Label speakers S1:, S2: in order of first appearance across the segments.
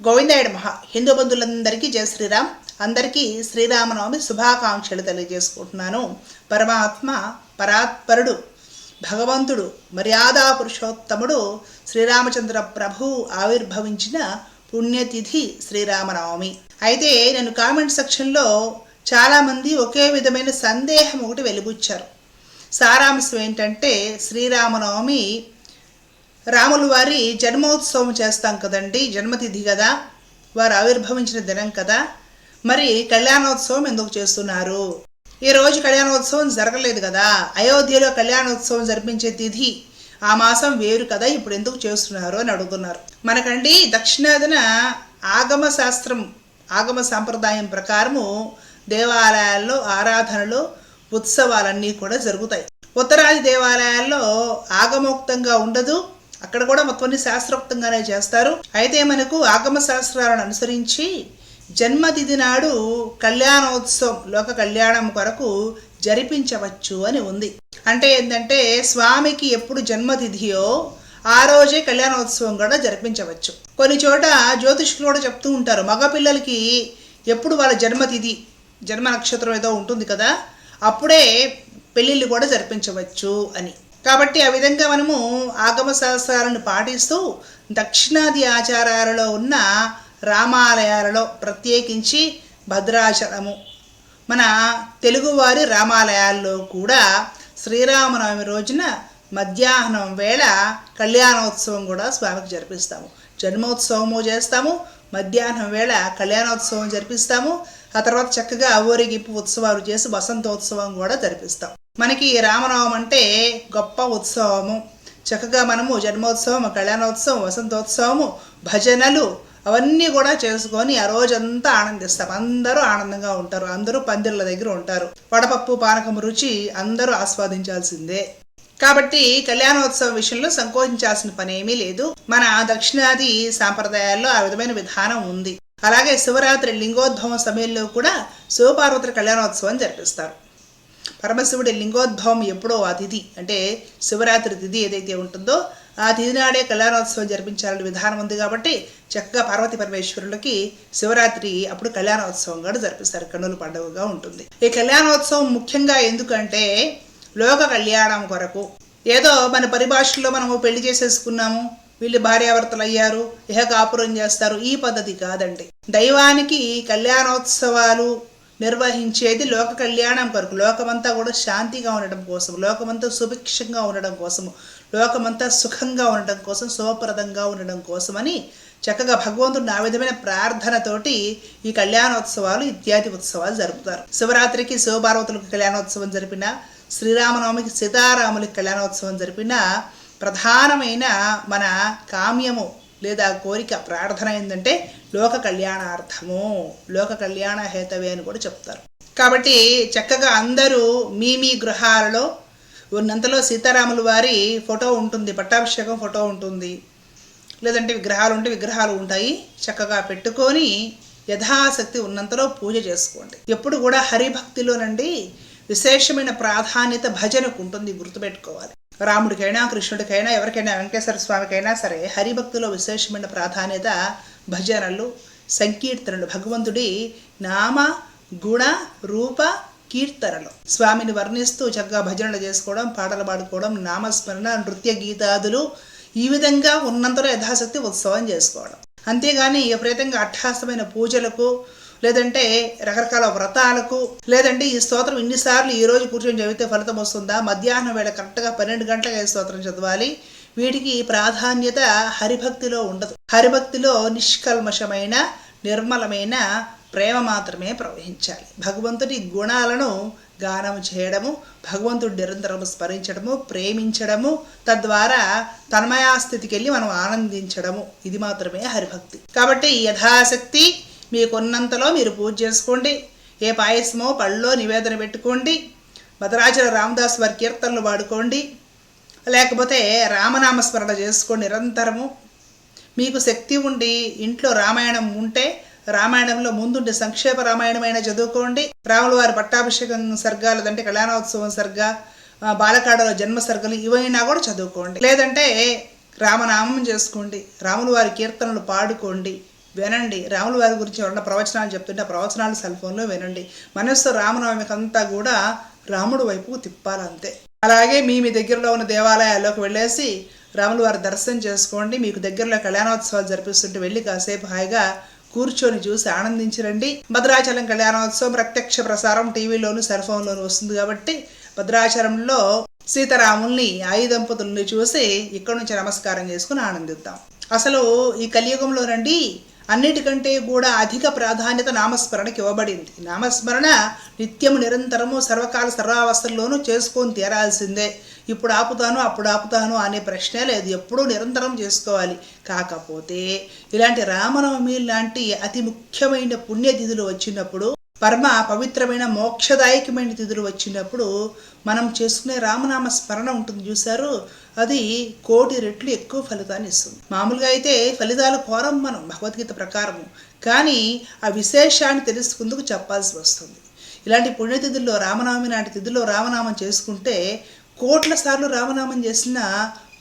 S1: గోవిందాయుడు మహా హిందూ బంధువులందరికీ జయ శ్రీరామ్. అందరికీ శ్రీరామనవమి శుభాకాంక్షలు తెలియజేసుకుంటున్నాను. పరమాత్మ పరాత్పరుడు భగవంతుడు మర్యాదా పురుషోత్తముడు శ్రీరామచంద్ర ప్రభు ఆవిర్భవించిన పుణ్యతిథి శ్రీరామనవమి. అయితే నేను కామెంట్ సెక్షన్లో చాలామంది ఒకే విధమైన సందేహం ఒకటి వెలిబుచ్చారు. సారాంశం ఏంటంటే శ్రీరామనవమి రాములు వారి జన్మోత్సవం చేస్తాం కదండి జన్మతిథి కదా వారు ఆవిర్భవించిన దినం కదా. మరి కళ్యాణోత్సవం ఎందుకు చేస్తున్నారు? ఈ రోజు కళ్యాణోత్సవం జరగలేదు కదా అయోధ్యలో కళ్యాణోత్సవం జరిపించే తిథి ఆ మాసం వేరు కదా ఇప్పుడు ఎందుకు చేస్తున్నారు అని అడుగుతున్నారు. మనకండి దక్షిణాదిన ఆగమ శాస్త్రం ఆగమ సాంప్రదాయం ప్రకారము దేవాలయాల్లో ఆరాధనలు ఉత్సవాలన్నీ కూడా జరుగుతాయి. ఉత్తరాది దేవాలయాల్లో ఆగమోక్తంగా ఉండదు అక్కడ కూడా కొన్ని శాస్త్రోక్తంగానే చేస్తారు. అయితే మనకు ఆగమ శాస్త్రాలను అనుసరించి జన్మతిథి నాడు కళ్యాణోత్సవం లోక కళ్యాణం కొరకు జరిపించవచ్చు అని ఉంది. అంటే ఏంటంటే స్వామికి ఎప్పుడు జన్మతిథియో ఆ రోజే కళ్యాణోత్సవం కూడా జరిపించవచ్చు. కొన్ని చోట జ్యోతిష్కులు కూడా చెప్తూ ఉంటారు మగపిల్లలకి ఎప్పుడు వాళ్ళ జన్మతిథి జన్మ నక్షత్రం ఏదో ఉంటుంది కదా అప్పుడే పెళ్ళిళ్ళు కూడా జరిపించవచ్చు అని. కాబట్టి ఆ విధంగా మనము ఆగమ శాస్త్రాలను పాటిస్తూ దక్షిణాది ఆచారాలలో ఉన్న రామాలయాలలో ప్రత్యేకించి భద్రాచలము. మన తెలుగువారి రామాలయాల్లో కూడా శ్రీరామనవమి రోజున మధ్యాహ్నం వేళ కళ్యాణోత్సవం కూడా స్వామికి జరిపిస్తాము. జన్మోత్సవము చేస్తాము మధ్యాహ్నం వేళ కళ్యాణోత్సవం జరిపిస్తాము ఆ తర్వాత చక్కగా ఊరేగింపు ఉత్సవాలు చేసి వసంతోత్సవం కూడా జరిపిస్తాం. మనకి రామనవమి అంటే గొప్ప ఉత్సవము. చక్కగా మనము జన్మోత్సవం కళ్యాణోత్సవం వసంతోత్సవము భజనలు అవన్నీ కూడా చేసుకొని ఆ రోజంతా ఆనందిస్తాం. అందరూ ఆనందంగా ఉంటారు. అందరూ పందిళ్ళ దగ్గర ఉంటారు. వడపప్పు పానకం రుచి అందరూ ఆస్వాదించాల్సిందే. కాబట్టి కళ్యాణోత్సవం విషయంలో సంకోచించాల్సిన పని ఏమీ లేదు. మన దక్షిణాది సాంప్రదాయాల్లో ఆ విధమైన విధానం ఉంది. అలాగే శివరాత్రి లింగోద్భవం సమయంలో కూడా శివపార్వతుల కళ్యాణోత్సవం జరిపిస్తారు. పరమశివుడి లింగోద్భవం ఎప్పుడో ఆ తిథి అంటే శివరాత్రి తిథి ఏదైతే ఉంటుందో ఆ తిథి నాడే కళ్యాణోత్సవం జరిపించాలని విధానం ఉంది కాబట్టి చక్కగా పార్వతీ పరమేశ్వరులకి శివరాత్రి అప్పుడు కళ్యాణోత్సవం కూడా జరిపిస్తారు కన్నుల పండుగగా ఉంటుంది. ఈ కళ్యాణోత్సవం ముఖ్యంగా ఎందుకంటే లోక కళ్యాణం కొరకు. ఏదో మన పరిభాషలో మనము పెళ్ళి చేసేసుకున్నాము వీళ్ళు భార్యాభర్తలు అయ్యారు ఇహ కాపురం చేస్తారు ఈ పద్ధతి కాదండి. దైవానికి కళ్యాణోత్సవాలు నిర్వహించేది లోక కళ్యాణం కొరకు. లోకమంతా కూడా శాంతిగా ఉండడం కోసం లోకమంతా సుభిక్షంగా ఉండడం కోసము. లోకమంతా సుఖంగా ఉండడం కోసం శుభప్రదంగా ఉండడం కోసమని చక్కగా భగవంతుడిని ఆ విధమైన ప్రార్థనతోటి ఈ కళ్యాణోత్సవాలు ఇత్యాది ఉత్సవాలు జరుపుతారు. శివరాత్రికి శివపార్వతులకు కళ్యాణోత్సవం జరిపిన శ్రీరామనవమికి సీతారాములకి కళ్యాణోత్సవం జరిపిన ప్రధానమైన మన కామ్యము లేదా కోరిక ప్రార్థన ఏంటంటే లోక కళ్యాణార్థము లోక కళ్యాణ హేతవే అని కూడా చెప్తారు. కాబట్టి చక్కగా అందరూ మీ మీ గృహాలలో ఉన్నంతలో సీతారాముల వారి ఫోటో ఉంటుంది పట్టాభిషేకం ఫోటో ఉంటుంది. లేదంటే విగ్రహాలు ఉంటే విగ్రహాలు ఉంటాయి చక్కగా పెట్టుకొని యథాశక్తి ఉన్నంతలో పూజ చేసుకోండి. ఎప్పుడు కూడా హరిభక్తిలోనండి విశేషమైన ప్రాధాన్యత భజనకు ఉంటుంది గుర్తుపెట్టుకోవాలి. రాముడికైనా కృష్ణుడికైనా ఎవరికైనా వెంకటేశ్వర స్వామికైనా సరే హరిభక్తిలో విశేషమైన ప్రాధాన్యత భజనలు సంకీర్తనలు. భగవంతుడి నామ గుణ రూప కీర్తనలు. స్వామిని వర్ణిస్తూ చక్కగా భజనలు చేసుకోవడం పాటలు పాడుకోవడం నామస్మరణ నృత్య గీతాదులు ఈ విధంగా ఉన్నంతలో యథాశక్తి ఉత్సవం చేసుకోవడం. అంతేగాని విపరీతంగా అట్టహాసమైన పూజలకు లేదంటే రకరకాల వ్రతాలకు లేదంటే ఈ స్తోత్రం ఇన్నిసార్లు ఈ రోజు కూర్చొని చదివితే ఫలితం వస్తుందా? మధ్యాహ్నం వేళ కరెక్ట్గా పన్నెండు గంటలకు ఈ స్తోత్రం చదవాలి? వీటికి ప్రాధాన్యత హరిభక్తిలో ఉండదు. హరిభక్తిలో నిష్కల్మషమైన నిర్మలమైన ప్రేమ మాత్రమే ప్రవహించాలి. భగవంతుడి గుణాలను గానం చేయడము భగవంతుడి నిరంతరం స్మరించడము ప్రేమించడము తద్వారా తన్మయాస్థితికి వెళ్ళి మనం ఆనందించడము. ఇది మాత్రమే హరిభక్తి. కాబట్టి యథాశక్తి మీకున్నంతలో మీరు పూజ చేసుకోండి. ఏ పాయసమో పళ్ళో నివేదన పెట్టుకోండి. భద్రాచల రామదాస్ వారి కీర్తనలు పాడుకోండి. లేకపోతే రామనామస్మరణ చేసుకోండి నిరంతరము. మీకు శక్తి ఉండి ఇంట్లో రామాయణం ఉంటే రామాయణంలో ముందుండి సంక్షేప రామాయణమైన చదువుకోండి. రాముల వారి పట్టాభిషేకం సర్గాలు అంటే కళ్యాణోత్సవం సర్గ బాలకాడలో జన్మ సర్గలు ఇవైనా కూడా చదువుకోండి. లేదంటే రామనామం చేసుకోండి. రాముల వారి కీర్తనలు పాడుకోండి. వినండి. రాముల వారి గురించి ఎవరన్నా ప్రవచనాలు చెప్తుంటే ఆ ప్రవచనాలు సెల్ ఫోన్లో వినండి. మనస్సు రామనవమికి అంతా కూడా రాముడు వైపు తిప్పాలంతే. అలాగే మీ మీ దగ్గరలో ఉన్న దేవాలయాల్లోకి వెళ్ళేసి రాముల వారి దర్శనం చేసుకోండి. మీకు దగ్గరలో కళ్యాణోత్సవాలు జరిపిస్తుంటే వెళ్ళి కాసేపు హాయిగా కూర్చొని చూసి ఆనందించరండి. భద్రాచలం కళ్యాణోత్సవం ప్రత్యక్ష ప్రసారం టీవీలోను సెల్ ఫోన్లోను వస్తుంది కాబట్టి భద్రాచలంలో సీతారాముల్ని ఆయుధంపతుల్ని దంపతుల్ని చూసి ఇక్కడి నుంచి నమస్కారం చేసుకుని ఆనందిద్దాం. అసలు ఈ కలియుగంలోనండి అన్నిటికంటే కూడా అధిక ప్రాధాన్యత నామస్మరణకి ఇవ్వబడింది. నామస్మరణ నిత్యము నిరంతరము సర్వకాల సర్వావస్థల్లోనూ చేసుకొని తీరాల్సిందే. ఇప్పుడు ఆపుతాను అప్పుడు ఆపుతాను అనే ప్రశ్నే లేదు. ఎప్పుడూ నిరంతరం చేసుకోవాలి. కాకపోతే ఇలాంటి రామనవమి లాంటి అతి ముఖ్యమైన పుణ్యతిథులు వచ్చినప్పుడు పరమ పవిత్రమైన మోక్షదాయకమైన తిథులు వచ్చినప్పుడు మనం చేసుకునే రామనామ స్మరణ ఉంటుంది చూశారు. అది కోటి రెట్లు ఎక్కువ ఫలితాన్ని ఇస్తుంది. మామూలుగా అయితే ఫలితాలు కోరం మనం భగవద్గీత ప్రకారము. కానీ ఆ విశేషాన్ని తెలుసుకుందుకు చెప్పాల్సి వస్తుంది. ఇలాంటి పుణ్యతిథుల్లో రామనామి నాటి తిథుల్లో రామనామం చేసుకుంటే కోట్ల సార్లు రామనామం చేసిన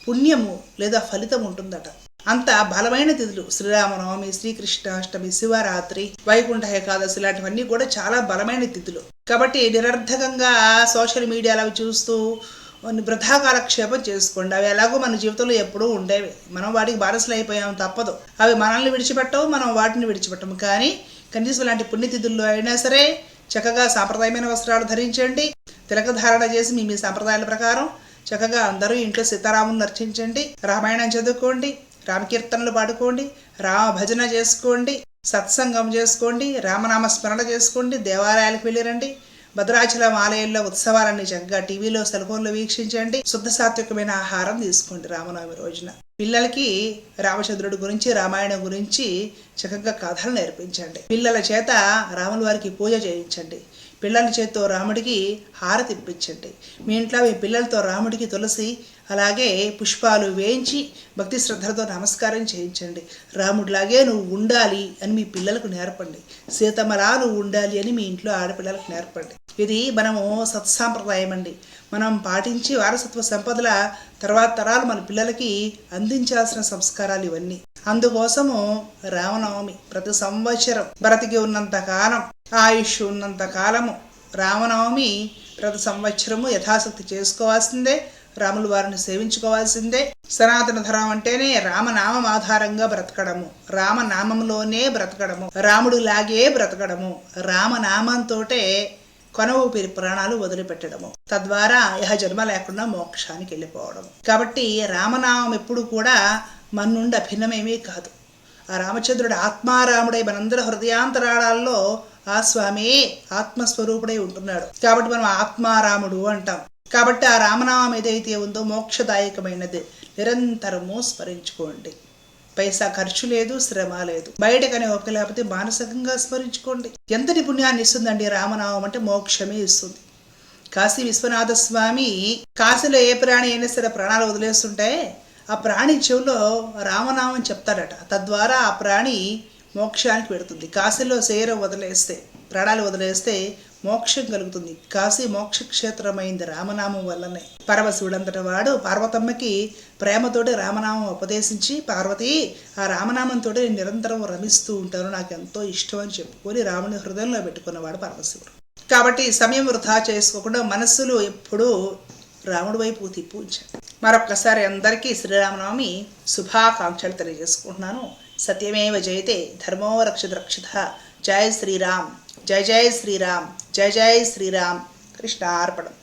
S1: పుణ్యము లేదా ఫలితం ఉంటుందట. అంత బలమైన తిథులు. శ్రీరామనవమి శ్రీకృష్ణాష్టమి శివరాత్రి వైకుంఠ ఏకాదశి ఇలాంటివన్నీ కూడా చాలా బలమైన తిథులు. కాబట్టి నిరర్ధకంగా సోషల్ మీడియాలో అవి చూస్తూ వృధా కాలక్షేపం చేసుకోండి. అవి ఎలాగో మన జీవితంలో ఎప్పుడూ ఉండేవి. మనం వాటికి బారసులు అయిపోయాం తప్పదు. అవి మనల్ని విడిచిపెట్టవు మనం వాటిని విడిచిపెట్టము. కానీ కనీసం ఇలాంటి పుణ్యతిథుల్లో అయినా సరే చక్కగా సాంప్రదాయమైన వస్త్రాలు ధరించండి. తిలక ధారణ చేసి మీ మీ సాంప్రదాయాల ప్రకారం చక్కగా అందరూ ఇంట్లో సీతారాముని నర్చించండి రామాయణం చదువుకోండి. రామకీర్తనలు పాడుకోండి రామ భజన చేసుకోండి సత్సంగం చేసుకోండి రామనామ స్మరణ చేసుకోండి దేవాలయాలకు వెళ్ళిరండి భద్రాచలం ఆలయంలో ఉత్సవాలన్నీ చక్కగా టీవీలో సెల్ ఫోన్లో వీక్షించండి శుద్ధ సాత్వికమైన ఆహారం తీసుకోండి రామనవమి రోజున. పిల్లలకి రామచంద్రుడి గురించి రామాయణం గురించి చక్కగా కథలు నేర్పించండి. పిల్లల చేత రాముల వారికి పూజ చేయించండి. పిల్లల చేత్తో రాముడికి హారతి ఇప్పించండి. మీ ఇంట్లో మీ పిల్లలతో రాముడికి తులసి అలాగే పుష్పాలు వేయించి భక్తి శ్రద్ధలతో నమస్కారం చేయించండి. రాముడిలాగే నువ్వు ఉండాలి అని మీ పిల్లలకు నేర్పండి. సీతమ్మలా నువ్వు ఉండాలి అని మీ ఇంట్లో ఆడపిల్లలకు నేర్పండి. ఇది మనము సత్సాంప్రదాయం అండి మనం పాటించి వారసత్వ సంపదల తర్వాత తరాలు మన పిల్లలకి అందించాల్సిన సంస్కారాలు ఇవన్నీ. అందుకోసము రామనవమి ప్రతి సంవత్సరం బ్రతికి ఉన్నంత కాలం ఆయుష్ ఉన్నంత కాలము రామనవమి ప్రతి సంవత్సరము యథాశక్తి చేసుకోవాల్సిందే రాములు వారిని సేవించుకోవాల్సిందే. సనాతన ధర్మం అంటేనే రామనామం ఆధారంగా బ్రతకడము. రామనామంలోనే బ్రతకడము. రాముడు లాగే బ్రతకడము. రామనామంతోటే కొన ఊపిరి ప్రాణాలు వదిలిపెట్టడము. తద్వారా ఇహ జన్మ లేకుండా మోక్షానికి వెళ్ళిపోవడం కాబట్టి రామనామం ఎప్పుడు కూడా మన నుండి అభిన్నమేమీ కాదు. ఆ రామచంద్రుడు ఆత్మారాముడై మనందరి హృదయాంతరాళాల్లో ఆ స్వామి ఆత్మస్వరూపుడై ఉంటున్నాడు. కాబట్టి మనం ఆత్మారాముడు అంటాం. కాబట్టి ఆ రామనామం ఏదైతే ఉందో మోక్షదాయకమైనది నిరంతరము స్మరించుకోండి. పైసా ఖర్చు లేదు శ్రమ లేదు. బయటకనే ఒక లేకపోతే మానసికంగా స్మరించుకోండి. ఎంతటి పుణ్యాన్ని ఇస్తుందండి రామనామం అంటే మోక్షమే ఇస్తుంది. కాశీ విశ్వనాథ స్వామి కాశీలో ఏ ప్రాణి అయినా సరే ప్రాణాలు వదిలేస్తుంటే ఆ ప్రాణి చెవిలో రామనామం చెప్తాడట. తద్వారా ఆ ప్రాణి మోక్షానికి పెడుతుంది కాశీలో శరీరం వదిలేస్తే ప్రాణాలు వదిలేస్తే మోక్షం కలుగుతుంది. కాశీ మోక్షక్షేత్రమైంది రామనామం వల్లనే. పరమశివుడంతటి వాడు పార్వతమ్మకి ప్రేమతోటి రామనామం ఉపదేశించి పార్వతి ఆ రామనామంతో నిరంతరం రమిస్తూ ఉంటాను. నాకు ఎంతో ఇష్టం అని చెప్పుకొని రాముని హృదయంలో పెట్టుకున్నవాడు పరమశివుడు. కాబట్టి సమయం వృధా చేసుకోకుండా మనస్సులో ఎప్పుడూ రాముడి వైపు తిప్పు ఉంచండి. మరొక్కసారి అందరికీ శ్రీరామనవమి శుభాకాంక్షలు తెలియజేసుకుంటున్నాను. సత్యమేవ జయతే ధర్మో రక్షిత రక్షిత జయ శ్రీరామ్ జయ జయ శ్రీరామ్ జయ జయ శ్రీరామ్ కృష్ణార్పణం